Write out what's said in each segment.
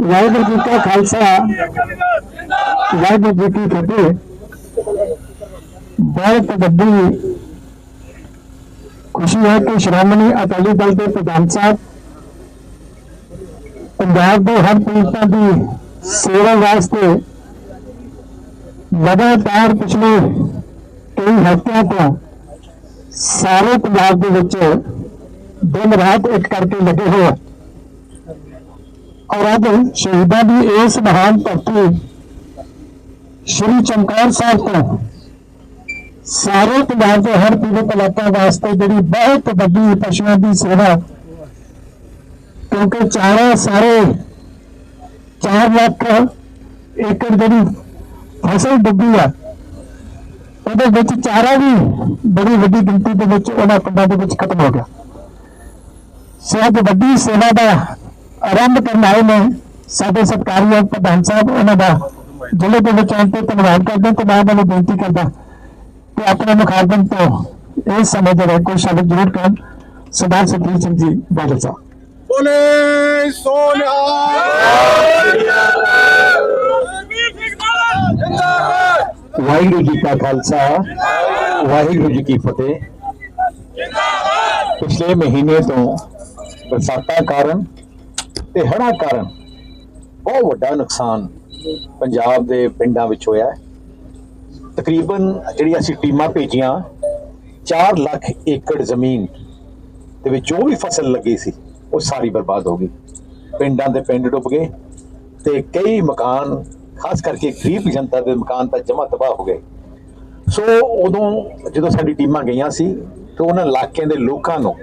ਵਾਹਿਗੁਰੂ ਜੀ ਕਾ ਖਾਲਸਾ। ਵਾਹਿਗੁਰੂ ਜੀ ਕੀ ਫਤਿਹ। ਬਹੁਤ ਵੱਡੀ ਖੁਸ਼ੀ ਹੈ ਕਿ ਸ਼੍ਰੋਮਣੀ ਅਕਾਲੀ ਦਲ ਦੇ ਪ੍ਰਧਾਨ ਸਾਹਿਬ ਪੰਜਾਬ ਦੇ ਹਰ ਪੀੜਤਾਂ ਦੀ ਸੇਵਾ ਵਾਸਤੇ ਲਗਾਤਾਰ ਪਿਛਲੇ ਕਈ ਹਫ਼ਤਿਆਂ ਤੋਂ ਸਾਰੇ ਪੰਜਾਬ ਦੇ ਵਿੱਚ ਦਿਨ ਰਾਤ ਇੱਕ ਕਰਕੇ ਲੱਗੇ ਹੋਏ ਆ ਔਰ ਅੱਜ ਸ਼ਹੀਦਾਂ ਦੀ ਇਸ ਮਹਾਨ ਧਰਤੀ ਸ਼੍ਰੀ ਚਮਕੌਰ ਸਾਹਿਬ ਤੋਂ ਸਾਰੇ ਪੰਜਾਬ ਦੇ ਹਰ ਪੀੜਤ ਇਲਾਕਿਆਂ ਵਾਸਤੇ ਜਿਹੜੀ ਬਹੁਤ ਵੱਡੀ ਪਸ਼ੂਆਂ ਦੀ ਸੇਵਾ ਕਿਉਂਕਿ ਚਾਰੇ ਸਾਰੇ 4 ਲੱਖ ਏਕੜ ਜਿਹੜੀ ਫਸਲ ਡੁੱਬੀ ਆ ਉਹਦੇ ਵਿੱਚ ਚਾਰਾ ਵੀ ਬੜੀ ਵੱਡੀ ਗਿਣਤੀ ਦੇ ਵਿੱਚ ਉਹਨਾਂ ਪਿੰਡਾਂ ਦੇ ਵਿੱਚ ਖਤਮ ਹੋ ਗਿਆ ਸੋ ਅੱਜ ਵੱਡੀ ਸੇਵਾ ਦਾ ਆਰੰਭ ਕਰਨ ਆਏ ਨੇ ਸਾਡੇ ਸਤਿਕਾਰਯੋਗ ਪ੍ਰਧਾਨ ਸਾਹਿਬ ਉਹਨਾਂ ਦਾ ਜ਼ਿਲ੍ਹੇ ਦੇ ਵਿੱਚ ਆਉਣ ਤੇ ਧੰਨਵਾਦ ਕਰਦੇ ਹਾਂ ਤੇ ਮੈਂ ਉਹਨਾਂ ਨੂੰ ਬੇਨਤੀ ਕਰਦਾ ਕਿ ਆਪਣੇ ਮੁਖਾਤਮ ਤੋਂ ਇਸ ਸਮੇਂ ਦੇ ਵਿੱਚ ਕੋਈ ਸ਼ਬਦ ਜ਼ਰੂਰ ਕਰਨ। ਸਰਦਾਰ ਸਤੀਸ਼ ਸਿੰਘ ਜੀ ਬਾਦਲ ਸਾਹਿਬ। ਬੋਲੇ ਸੋਨਿਆ। ਵਾਹਿਗੁਰੂ ਜੀ ਕਾ ਖਾਲਸਾ ਵਾਹਿਗੁਰੂ ਜੀ ਕੀ ਫਤਿਹ। ਪਿਛਲੇ ਮਹੀਨੇ ਤੋਂ ਬਰਸਾਤਾਂ ਕਾਰਨ ਤੇ ਹੜ੍ਹਾਂ ਕਾਰਨ ਬਹੁਤ ਵੱਡਾ ਨੁਕਸਾਨ ਪੰਜਾਬ ਦੇ ਪਿੰਡਾਂ ਵਿੱਚ ਹੋਇਆ ਹੈ। ਤਕਰੀਬਨ ਜਿਹੜੀ ਅਸੀਂ ਟੀਮਾਂ ਭੇਜੀਆਂ 4 ਲੱਖ ਏਕੜ ਜ਼ਮੀਨ ਦੇ ਵਿੱਚ ਜੋ ਵੀ ਫਸਲ ਲੱਗੀ ਸੀ, ਉਹ ਸਾਰੀ ਬਰਬਾਦ ਹੋ ਗਈ। ਪਿੰਡਾਂ ਦੇ ਪਿੰਡ ਡੁੱਬ ਗਏ ਤੇ ਕਈ ਮਕਾਨ, ਖਾਸ ਕਰਕੇ ਗਰੀਬ ਜਨਤਾ ਦੇ ਮਕਾਨ ਤਾਂ ਜਮਾ ਤਬਾਹ ਹੋ ਗਏ। ਸੋ ਉਦੋਂ ਜਦੋਂ ਸਾਡੀ ਟੀਮਾਂ ਗਈਆਂ ਸੀ, ਤੇ ਉਹਨਾਂ ਇਲਾਕਿਆਂ ਦੇ ਲੋਕਾਂ ਨੂੰ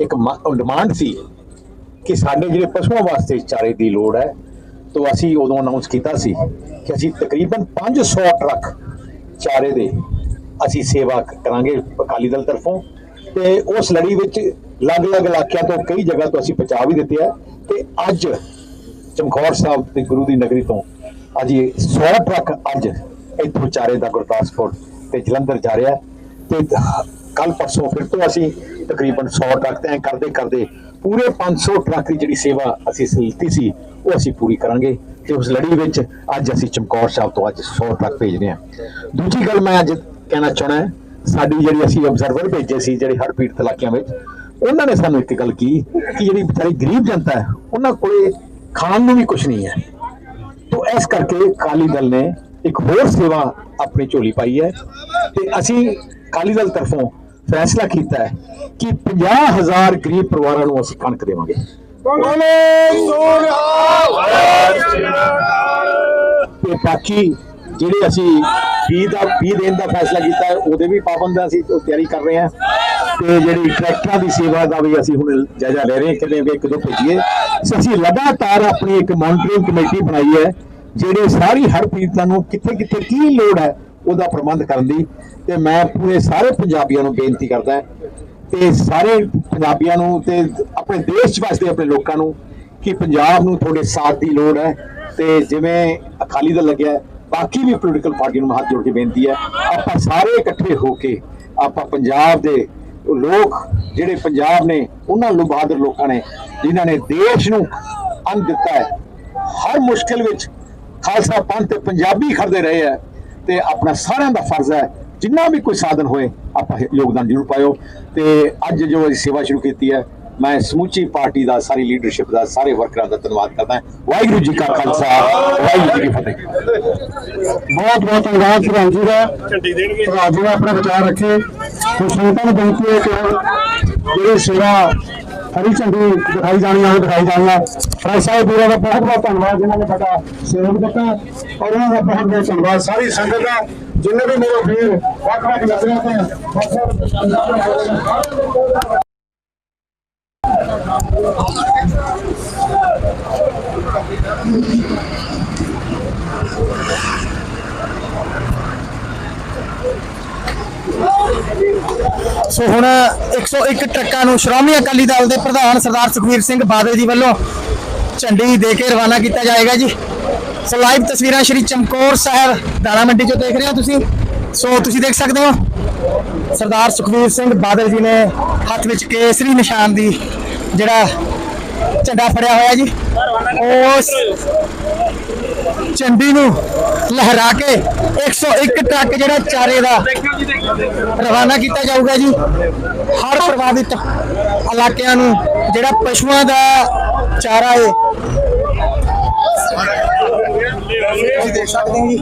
ਇੱਕ ਡਿਮਾਂਡ ਸੀ ਕਿ ਸਾਡੇ ਜਿਹੜੇ ਪਸ਼ੂਆਂ ਵਾਸਤੇ ਚਾਰੇ ਦੀ ਲੋੜ ਹੈ, ਤੋਂ ਅਸੀਂ ਉਦੋਂ ਅਨਾਉਂਸ ਕੀਤਾ ਸੀ ਕਿ ਅਸੀਂ ਤਕਰੀਬਨ 500 ਟਰੱਕ ਚਾਰੇ ਦੇ ਅਸੀਂ ਸੇਵਾ ਕਰਾਂਗੇ ਅਕਾਲੀ ਦਲ ਤਰਫੋਂ। ਤੇ ਉਸ ਲੜੀ ਵਿੱਚ ਅਲੱਗ-ਅਲੱਗ ਇਲਾਕਿਆਂ ਤੋਂ ਕਈ ਜਗ੍ਹਾ ਤੋਂ ਅਸੀਂ ਪਹੁੰਚਾ ਵੀ ਦਿੱਤੇ ਆ। ਤੇ ਅੱਜ ਚਮਕੌਰ ਸਾਹਿਬ ਤੇ ਗੁਰੂ ਦੀ ਨਗਰੀ ਤੋਂ ਅੱਜ ਇਹ 100 ਟਰੱਕ ਅੱਜ ਇੱਥੋਂ ਚਾਰੇ ਦਾ ਗੁਰਦਾਸਪੁਰ ਤੇ ਜਲੰਧਰ ਜਾ ਰਿਹਾ। ਤੇ ਕੱਲ ਪਰਸੋਂ ਫਿਰ ਤੋਂ ਅਸੀਂ ਤਕਰੀਬਨ 100 ਟਰੱਕ ਤੈਅ ਕਰਦੇ ਕਰਦੇ ਪੂਰੇ 500 ਟਰੱਕ ਦੀ ਜਿਹੜੀ ਸੇਵਾ ਅਸੀਂ ਲਿੱਤੀ ਸੀ, ਉਹ ਅਸੀਂ ਪੂਰੀ ਕਰਾਂਗੇ ਤੇ ਉਸ ਲੜੀ ਵਿੱਚ ਅੱਜ ਅਸੀਂ ਚਮਕੌਰ ਸਾਹਿਬ ਤੋਂ ਅੱਜ 100 ਟਰੱਕ ਭੇਜਦੇ ਹਾਂ। ਦੂਜੀ ਗੱਲ ਮੈਂ ਅੱਜ ਕਹਿਣਾ ਚਾਹਣਾ ਸਾਡੀ ਜਿਹੜੀ ਅਸੀਂ ਅਬਜ਼ਰਵਰ ਭੇਜੇ ਸੀ ਜਿਹੜੇ ਹਰ ਪੀੜਤ ਇਲਾਕਿਆਂ ਵਿੱਚ, ਉਹਨਾਂ ਨੇ ਸਾਨੂੰ ਇੱਕ ਗੱਲ ਕੀ ਕਿ ਜਿਹੜੀ ਵਿਚਾਰੀ ਗਰੀਬ ਜਨਤਾ ਹੈ, ਉਹਨਾਂ ਕੋਲੇ ਖਾਣ ਨੂੰ ਵੀ ਕੁਝ ਨਹੀਂ ਹੈ। ਤੋ ਇਸ ਕਰਕੇ ਕਾਲੀ ਦਲ ਨੇ ਇੱਕ ਹੋਰ ਸੇਵਾ ਆਪਣੀ ਝੋਲੀ ਪਾਈ ਹੈ ਤੇ ਅਸੀਂ ਕਾਲੀ ਦਲ ਤਰਫੋਂ ਫੈਸਲਾ ਕੀਤਾ ਹੈ ਕਿ 50000 ਗਰੀਬ ਪਰਿਵਾਰਾਂ ਨੂੰ ਅਸੀਂ ਕਣਕ ਦੇਵਾਂਗੇ। ਤੇ ਬਾਕੀ ਜਿਹੜੇ ਅਸੀਂ ਫੀ ਦਾ ਫੀ ਦੇਣ ਦਾ ਫੈਸਲਾ ਕੀਤਾ ਹੈ ਉਹਦੇ ਵੀ ਪਾਬੰਦ ਅਸੀਂ ਤਿਆਰੀ ਕਰ ਰਹੇ ਹਾਂ। ਤੇ ਜਿਹੜੀ ਟਰੈਕਟਰਾਂ ਦੀ ਸੇਵਾ ਦਾ ਵੀ ਅਸੀਂ ਹੁਣ ਜਾਇਜ਼ਾ ਲੈ ਰਹੇ ਹਾਂ ਕਿੰਨੇ ਵੀ ਇੱਕ ਦੋ ਭੇਜੀਏ। ਅਸੀਂ ਲਗਾਤਾਰ ਆਪਣੀ ਇੱਕ ਮੋਨਿਟਰਿੰਗ ਕਮੇਟੀ ਬਣਾਈ ਹੈ ਜਿਹੜੇ ਸਾਰੀ ਹਰ ਪੀੜਤਾਂ ਨੂੰ ਕਿੱਥੇ ਕਿੱਥੇ ਕੀ ਲੋੜ ਹੈ ਉਹਦਾ ਪ੍ਰਬੰਧ ਕਰਨ ਦੀ ਤੇ ਮੈਂ ਪੂਰੇ ਸਾਰੇ ਪੰਜਾਬੀਆਂ ਨੂੰ ਬੇਨਤੀ ਕਰਦਾ ਤੇ ਸਾਰੇ ਪੰਜਾਬੀਆਂ ਨੂੰ ਤੇ ਆਪਣੇ ਦੇਸ਼ 'ਚ ਵਸਦੇ ਆਪਣੇ ਲੋਕਾਂ ਨੂੰ ਕਿ ਪੰਜਾਬ ਨੂੰ ਤੁਹਾਡੇ ਸਾਥ ਦੀ ਲੋੜ ਹੈ ਤੇ ਜਿਵੇਂ ਅਕਾਲੀ ਦਲ ਲੱਗਿਆ, ਬਾਕੀ ਵੀ ਪੋਲੀਟੀਕਲ ਪਾਰਟੀ ਨੂੰ ਹੱਥ ਜੋੜ ਕੇ ਬੇਨਤੀ ਹੈ, ਆਪਾਂ ਸਾਰੇ ਇਕੱਠੇ ਹੋ ਕੇ ਆਪਾਂ ਪੰਜਾਬ ਦੇ ਲੋਕ ਜਿਹੜੇ ਪੰਜਾਬ ਨੇ, ਉਹਨਾਂ ਨੂੰ ਬਹਾਦਰ ਲੋਕਾਂ ਨੇ, ਜਿਨ੍ਹਾਂ ਨੇ ਦੇਸ਼ ਨੂੰ ਅੰਨ ਦਿੱਤਾ ਹੈ, ਹਰ ਮੁਸ਼ਕਿਲ ਵਿੱਚ ਖਾਲਸਾ ਪੰਥ ਤੇ ਪੰਜਾਬੀ ਖੜਦੇ ਰਹੇ ਹੈ। ਤੇ ਆਪਣਾ ਸਾਰਿਆਂ ਦਾ ਫਰਜ਼ ਹੈ, ਜਿੰਨਾ ਵੀ ਕੋਈ ਸਾਧਨ ਹੋਏ, ਆਪਾਂ ਯੋਗਦਾਨ ਜ਼ਰੂਰ ਪਾਇਓ। ਤੇ ਅੱਜ ਜੋ ਅਸੀਂ ਸੇਵਾ ਸ਼ੁਰੂ ਕੀਤੀ ਹੈ, ਮੈਂ ਸਮੁੱਚੀ ਪਾਰਟੀ ਦਾ, ਸਾਰੀ ਲੀਡਰਸ਼ਿਪ ਦਾ, ਸਾਰੇ ਵਰਕਰਾਂ ਦਾ ਧੰਨਵਾਦ ਕਰਦਾ ਵਾਹਿਗੁਰੂ ਜੀ ਕਾ ਖਾਲਸਾ, ਵਾਹਿਗੁਰੂ ਜੀ ਕੀ ਫਤਿਹ। ਬਹੁਤ ਬਹੁਤ ਧੰਨਵਾਦ ਸ਼੍ਰੀ ਜੀ ਦਾ। ਝੰਡੀ ਦੇਣਗੇ ਜੀ ਨੇ ਵਿਚਾਰ ਰੱਖੇ। ਤੇ ਸੰਗਤਾਂ ਨੂੰ ਬੇਨਤੀ ਹੈ ਕਿ ਜਿਹੜੀ ਸੇਵਾ ਹਰੀ ਝੰਡੀ ਦਿਖਾਈ ਜਾਣੀ ਆ, ਉਹ ਦਿਖਾਈ ਜਾਣੀ ਆ। ਫਰਾਈ ਸਾਹਿਬ ਵੀਰਾਂ ਦਾ ਬਹੁਤ ਬਹੁਤ ਧੰਨਵਾਦ, ਜਿਨ੍ਹਾਂ ਨੇ ਸਾਡਾ ਸਹਿਯੋਗ ਦਿੱਤਾ ਔਰ ਉਹਨਾਂ ਦਾ ਬਹੁਤ ਬਹੁਤ ਧੰਨਵਾਦ। ਸਾਰੀ ਸੰਗਤ ਦਾ, ਜਿੰਨੇ ਵੀ ਮੇਰੇ ਵੀਰ ਵੱਖ ਵੱਖ ਨਜ਼ਰਾਂ ਤੇ ਵੱਖ-ਵੱਖ ਸੋ ਹੁਣ 101 ਟਰੱਕਾਂ ਨੂੰ ਸ਼੍ਰੋਮਣੀ ਅਕਾਲੀ ਦਲ ਦੇ ਪ੍ਰਧਾਨ ਸਰਦਾਰ ਸੁਖਵੀਰ ਸਿੰਘ ਬਾਦਲ ਜੀ ਵੱਲੋਂ ਝੰਡੀ ਦੇ ਕੇ ਰਵਾਨਾ ਕੀਤਾ ਜਾਏਗਾ ਜੀ। ਸੋ ਲਾਈਵ ਤਸਵੀਰਾਂ ਸ਼੍ਰੀ ਚਮਕੌਰ ਸਾਹਿਬ ਦਾਣਾ ਮੰਡੀ ਚੋਂ ਦੇਖ ਰਹੇ ਹੋ ਤੁਸੀਂ। ਸੋ ਤੁਸੀਂ ਦੇਖ ਸਕਦੇ ਹੋ, ਸਰਦਾਰ ਸੁਖਵੀਰ ਸਿੰਘ ਬਾਦਲ ਜੀ ਨੇ ਹੱਥ ਵਿੱਚ ਕੇਸਰੀ ਨਿਸ਼ਾਨ ਦੀ ਜਿਹੜਾ ਝੰਡਾ ਫੜਿਆ ਹੋਇਆ ਜੀ। ਉਸ ਝੰਡੀ ਨੂੰ ਲਹਿਰਾ ਕੇ 101 ਟਰੱਕ ਜਿਹੜਾ ਚਾਰੇ ਦਾ ਰਵਾਨਾ ਕੀਤਾ ਜਾਊਗਾ ਜੀ। ਹਰ ਪ੍ਰਭਾਵਿਤ ਇਲਾਕਿਆਂ ਨੂੰ ਜਿਹੜਾ ਪਸ਼ੂਆਂ ਦਾ ਚਾਰਾ ਹੈ। ਤੁਸੀਂ ਦੇਖ ਸਕਦੇ ਹੋ ਜੀ।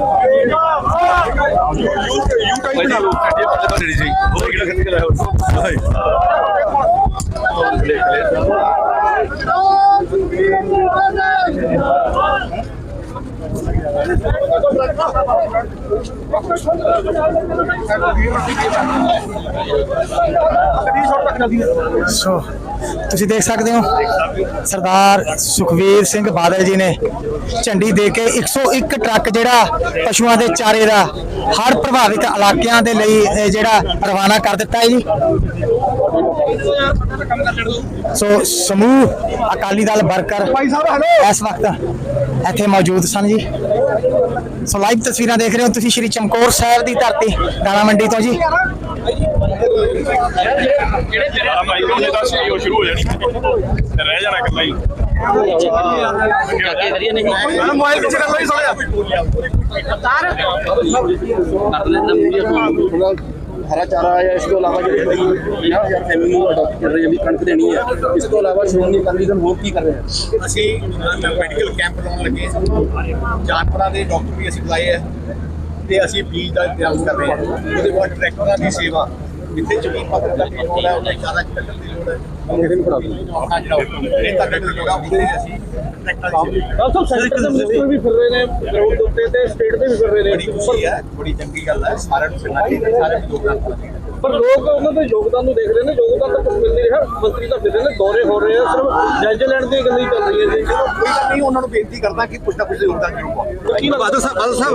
ਸੋ, ਤੁਸੀਂ ਦੇਖ ਸਕਦੇ ਹੋ, ਸਰਦਾਰ ਸੁਖਵੀਰ ਸਿੰਘ ਬਾਦਲ ਜੀ ਨੇ ਝੰਡੀ ਦੇ ਕੇ 101 ਟਰੱਕ ਜਿਹੜਾ ਪਸ਼ੂਆਂ ਦੇ ਚਾਰੇ ਦਾ ਹਰ ਪ੍ਰਭਾਵਿਤ ਇਲਾਕਿਆਂ ਦੇ ਲਈ ਇਹ ਜਿਹੜਾ ਰਵਾਨਾ ਕਰ ਦਿੱਤਾ ਹੈ ਜੀ। ਸੋ ਸਮੂਹ ਅਕਾਲੀ ਦਲ ਵਰਕਰ ਇਸ ਵਕਤ ਇੱਥੇ ਮੌਜੂਦ ਸਨ ਜੀ। ਸੋ ਲਾਈਵ ਤਸਵੀਰਾਂ ਦੇਖ ਰਹੇ ਹੋ ਤੁਸੀਂ ਸ਼੍ਰੀ ਚਮਕੌਰ ਸਾਹਿਬ ਦੀ ਧਰਤੀ ਦਾਣਾ ਮੰਡੀ ਤੋਂ ਜੀ। ਆ ਮਾਈਕਲ ਨੇ ਦੱਸ ਉਹ ਸ਼ੁਰੂ ਹੋ ਜਾਣੀ ਰਹਿ ਜਾਣਾ ਇਕੱਲਾ ਹੀ ਮੋਬਾਈਲ ਪਿੱਛੇ ਕਰ ਲਈ ਸੋਲਿਆ ਹਰਾ ਚਾਰਾ ਆਇਆ ਇਸ ਤੋਂ ਇਲਾਵਾ ਜਿਹੜੇ 50000 ਫੈਮਿਲੀ ਨੂੰ ਅਡਾਪਟ ਕਰ ਰਹੇ ਆ ਵੀ ਕਣਕ ਦੇਣੀ ਹੈ ਇਸ ਤੋਂ ਇਲਾਵਾ ਸ਼੍ਰੋਮਣੀ ਅਕਾਲੀ ਦਲ ਹੋਰ ਕੀ ਕਰ ਰਿਹਾ ਹੈ? ਅਸੀਂ ਮੈਡੀਕਲ ਕੈਂਪ ਲਾਉਣ ਲੱਗੇ ਹਾਂ। ਜਾਨਵਰਾਂ ਦੇ ਡਾਕਟਰ ਵੀ ਅਸੀਂ ਬੁਲਾਏ ਆ ਤੇ ਅਸੀਂ ਬੀਜ ਦਾ ਇੰਤਜ਼ਾਮ ਕਰ ਰਹੇ ਹਾਂ। ਉਹਦੇ ਬਾਅਦ ਟਰੈਕਟਰਾਂ ਦੀ ਸੇਵਾ ਜਿੱਥੇ ਜ਼ਮੀਨ ਪੱਧਰ ਦਾ ਦੀ ਲੋੜ ਹੈ ਉਹਦੇ ਚਾਰਾ ਕੱਢਣ ਦੀ ਲੋੜ ਹੈ। ਇਹ ਤਾਂ ਕੱਢਣ ਦੀ ਲੋੜ ਹੈ ਉਹਦੇ ਅਸੀਂ ਸਭ ਸੈਕਟਰ ਦੇ ਮਿਨਿਸਟਰ ਵੀ ਫਿਰ ਰਹੇ ਨੇ ਗਰਾਊਂਡ ਦੇ ਉੱਤੇ ਤੇ ਸਟੇਟ ਦੇ ਵੀ ਫਿਰ ਰਹੇ ਬੜੀ ਖੁਸ਼ੀ ਹੈ ਬੜੀ ਚੰਗੀ ਗੱਲ ਹੈ ਸਾਰਿਆਂ ਨੂੰ ਚਾਹੀਦਾ ਸਾਰਿਆਂ ਨੂੰ ਪਰ ਲੋਕ ਉਹਨਾਂ ਦੇ ਯੋਗਦਾਨ ਨੂੰ ਦੇਖ ਰਹੇ ਨੇ ਯੋਗਦਾਨ ਤਾਂ ਕੁਝ ਮਿਲ ਨਹੀਂ ਰਿਹਾ। ਮੰਤਰੀ ਤਾਂ ਫਿਰ ਰਹੇ ਨੇ ਦੌਰੇ ਹੋ ਰਹੇ ਆ ਸਿਰਫ ਜਾਇਜ਼ੇ ਲੈਣ ਦੀ ਗੱਲ ਹੀ ਚੱਲ ਰਹੀ ਹੈ ਜੀ। ਚਲੋ ਕੋਈ ਗੱਲ ਨਹੀਂ ਉਹਨਾਂ ਨੂੰ ਬੇਨਤੀ ਕਰਦਾ ਕਿ ਕੁਛ ਨਾ ਕੁਛ ਯੋਗਦਾਨ ਜ਼ਰੂਰ ਪਾਓ। ਕੀ ਬਾਦਲ ਸਾਹਿਬ ਬਾਦਲ ਸਾਹਿਬ।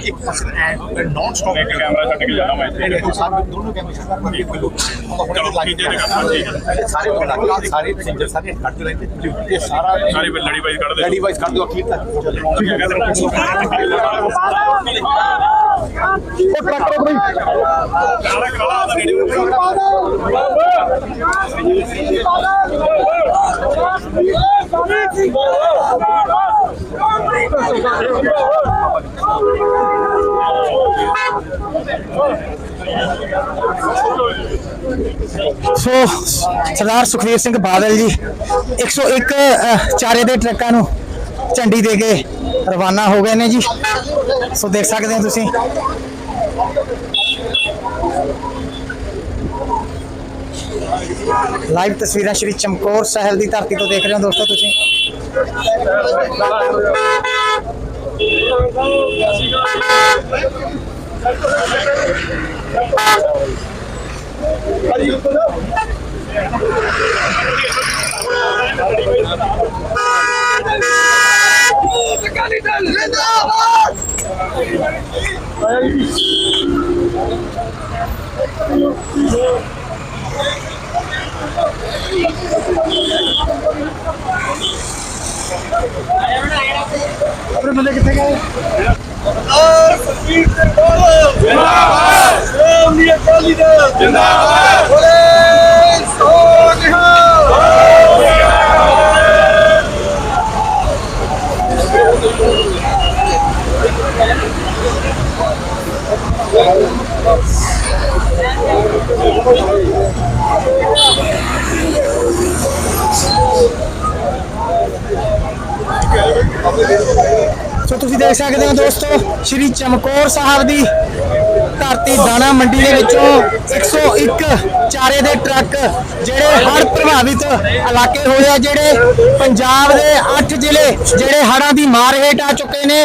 ਨਾਨ ਸਟਾਪ ਇੱਕ ਕੈਮਰਾ ਛੱਡ ਕੇ ਜਾਣਾ ਮੈਂ ਇੱਥੇ। ਸਾਰੇ ਦੋਨੋਂ ਕੈਮਰੇ ਛੱਡ ਪਰ ਚਲੋ, ਤੀਜੇ ਨੇ ਸਾਰੇ ਕੋਲ ਲੱਗ ਸਾਰੇ ਪੈਸੇਂਜਰ ਸਾਰੇ ਹੱਟ ਰਹੇ ਤੇ ਇਹ ਸਾਰਾ ਸਾਰੀ ਲੜੀ ਬਾਈ ਕੱਢ ਦੇ ਲੜੀ ਵਾਈਜ਼ ਕਰ ਦਿਓ ਅਖੀਰ ਤੱਕ ਠੀਕ ਉਹ ਟਰੱਕ ਰੋਕ ਬਈ ਸੋ ਸਰਦਾਰ ਸੁਖਵੀਰ ਸਿੰਘ ਬਾਦਲ ਜੀ 101 ਅਹ, ਚਾਰੇ ਦੇ ਟਰੱਕਾਂ ਨੂੰ ਝੰਡੀ ਦੇ ਕੇ ਰਵਾਨਾ ਹੋ ਗਏ ਨੇ ਜੀ। ਸੋ ਦੇਖ ਸਕਦੇ ਹੋ ਤੁਸੀਂ। ਲਾਈਵ ਤਸਵੀਰਾਂ ਸ਼੍ਰੀ ਚਮਕੌਰ ਸਾਹਿਬ ਦੀ ਧਰਤੀ ਤੋਂ ਦੇਖ ਰਹੇ ਹੋ ਦੋਸਤੋ ਤੁਸੀਂ। Ik kan niet aan Linda! Wat is het? Wat is het? Wat is het? Wat is het? Wat is ਸੋ ਤੁਸੀਂ ਦੇਖ ਸਕਦੇ ਹੋ ਦੋਸਤੋ, ਸ਼੍ਰੀ ਚਮਕੌਰ ਸਾਹਿਬ ਦੀ ਧਰਤੀ ਦਾਣਾ ਮੰਡੀ ਦੇ ਵਿੱਚੋਂ 101 ਚਾਰੇ ਦੇ ਟਰੱਕ ਜਿਹੜੇ ਹੜ੍ਹ ਪ੍ਰਭਾਵਿਤ ਇਲਾਕੇ ਹੋਏ ਆ, ਜਿਹੜੇ ਪੰਜਾਬ ਦੇ 8 ਜ਼ਿਲ੍ਹੇ ਜਿਹੜੇ ਹੜ੍ਹਾਂ ਦੀ ਮਾਰ ਹੇਠ ਆ ਚੁੱਕੇ ਨੇ,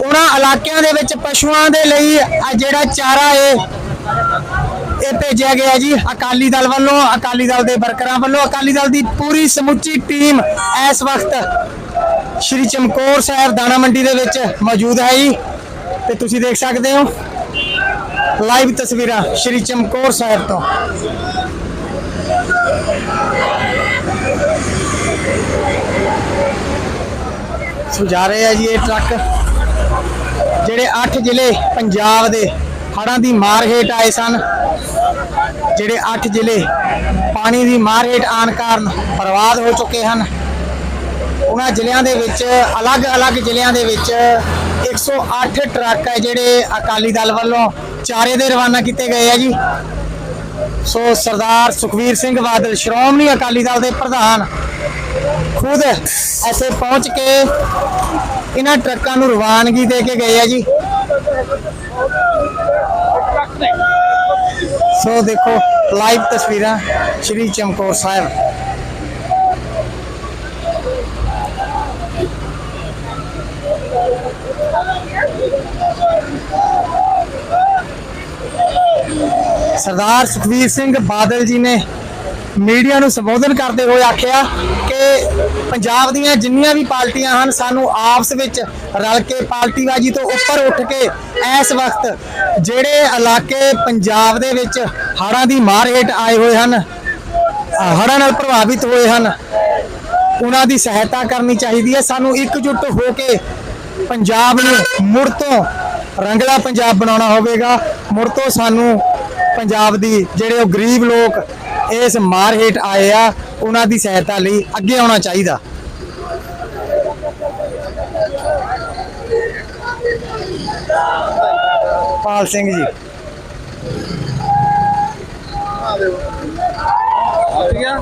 ਉਹਨਾਂ ਇਲਾਕਿਆਂ ਦੇ ਵਿੱਚ ਪਸ਼ੂਆਂ ਦੇ ਲਈ ਜਿਹੜਾ ਚਾਰਾ ਏ ਇਹ ਭੇਜਿਆ ਗਿਆ ਜੀ, ਅਕਾਲੀ ਦਲ ਵੱਲੋਂ, ਅਕਾਲੀ ਦਲ ਦੇ ਵਰਕਰਾਂ ਵੱਲੋਂ, ਅਕਾਲੀ ਦਲ ਦੀ ਪੂਰੀ ਸਮੁੱਚੀ ਟੀਮ ਇਸ ਵਕਤ ਸ਼੍ਰੀ ਚਮਕੌਰ ਸਾਹਿਬ ਦਾਣਾ ਮੰਡੀ ਦੇ ਵਿੱਚ ਮੌਜੂਦ ਹੈ ਜੀ। ਤੇ ਤੁਸੀਂ ਦੇਖ ਸਕਦੇ ਹੋ ਲਾਈਵ ਤਸਵੀਰਾਂ ਸ਼੍ਰੀ ਚਮਕੌਰ ਸਾਹਿਬ ਤੋਂ। ਸੋ ਜਾ ਰਹੇ ਆ ਜੀ ਇਹ ਟਰੱਕ, ਜਿਹੜੇ 8 ਜ਼ਿਲ੍ਹੇ ਪੰਜਾਬ ਦੇ ਹੜ੍ਹਾਂ ਦੀ ਮਾਰ ਹੇਠ ਆਏ ਸਨ, ਜਿਹੜੇ 8 ਜ਼ਿਲ੍ਹੇ ਪਾਣੀ ਦੀ ਮਾਰ ਹੇਠ ਆਉਣ ਕਾਰਨ ਬਰਬਾਦ ਹੋ ਚੁੱਕੇ ਹਨ। ਉਹਨਾਂ ਜ਼ਿਲ੍ਹਿਆਂ ਦੇ ਵਿੱਚ ਅਲੱਗ-ਅਲੱਗ ਜ਼ਿਲ੍ਹਿਆਂ ਦੇ ਵਿੱਚ 108 ਟਰੱਕ ਹੈ ਜਿਹੜੇ ਅਕਾਲੀ ਦਲ ਵੱਲੋਂ ਚਾਰੇ ਦੇ ਰਵਾਨਾ ਕੀਤੇ ਗਏ ਆ ਜੀ। ਸੋ ਸਰਦਾਰ ਸੁਖਵੀਰ ਸਿੰਘ ਬਾਦਲ ਸ਼੍ਰੋਮਣੀ ਅਕਾਲੀ ਦਲ ਦੇ ਪ੍ਰਧਾਨ ਖੁਦ ਇੱਥੇ ਪਹੁੰਚ ਕੇ ਇਹਨਾਂ ਟਰੱਕਾਂ ਨੂੰ ਰਵਾਨਗੀ ਦੇ ਕੇ ਗਏ ਆ ਜੀ। ਸੋ ਦੇਖੋ, ਲਾਈਵ ਤਸਵੀਰਾਂ ਸ਼੍ਰੀ ਚਮਕੌਰ ਸਾਹਿਬ। ਸਰਦਾਰ ਸੁਖਵੀਰ ਸਿੰਘ ਬਾਦਲ ਜੀ ਨੇ ਮੀਡੀਆ ਨੂੰ ਸੰਬੋਧਨ ਕਰਦੇ ਹੋਏ ਆਖਿਆ ਕਿ ਪੰਜਾਬ ਦੀਆਂ ਜਿੰਨੀਆਂ ਵੀ ਪਾਰਟੀਆਂ ਹਨ, ਸਾਨੂੰ ਆਪਸ ਵਿੱਚ ਰਲ ਕੇ ਪਾਰਟੀਬਾਜ਼ੀ ਤੋਂ ਉੱਪਰ ਉੱਠ ਕੇ ਇਸ ਵਕਤ ਜਿਹੜੇ ਇਲਾਕੇ ਪੰਜਾਬ ਦੇ ਵਿੱਚ ਹੜ੍ਹਾਂ ਦੀ ਮਾਰ ਹੇਠ ਆਏ ਹੋਏ ਹਨ, ਹੜ੍ਹਾਂ ਨਾਲ ਪ੍ਰਭਾਵਿਤ ਹੋਏ ਹਨ, ਉਹਨਾਂ ਦੀ ਸਹਾਇਤਾ ਕਰਨੀ ਚਾਹੀਦੀ ਹੈ। ਸਾਨੂੰ ਇਕਜੁੱਟ ਹੋ ਕੇ ਪੰਜਾਬ ਨੂੰ ਮੁੜ ਤੋਂ ਰੰਗਲਾ ਪੰਜਾਬ ਬਣਾਉਣਾ ਹੋਵੇਗਾ। ਮੁੜ ਤੋਂ ਸਾਨੂੰ ਪੰਜਾਬ ਦੀ ਜਿਹੜੇ ਉਹ ਗਰੀਬ ਲੋਕ ਇਸ ਮਾਰ ਹੇਠ ਆਏ ਆ, ਉਹਨਾਂ ਦੀ ਸਹਾਇਤਾ ਲਈ ਅੱਗੇ ਆਉਣਾ ਚਾਹੀਦਾ। ਪਾਲ ਸਿੰਘ ਜੀ। ਆ ਗਿਆ।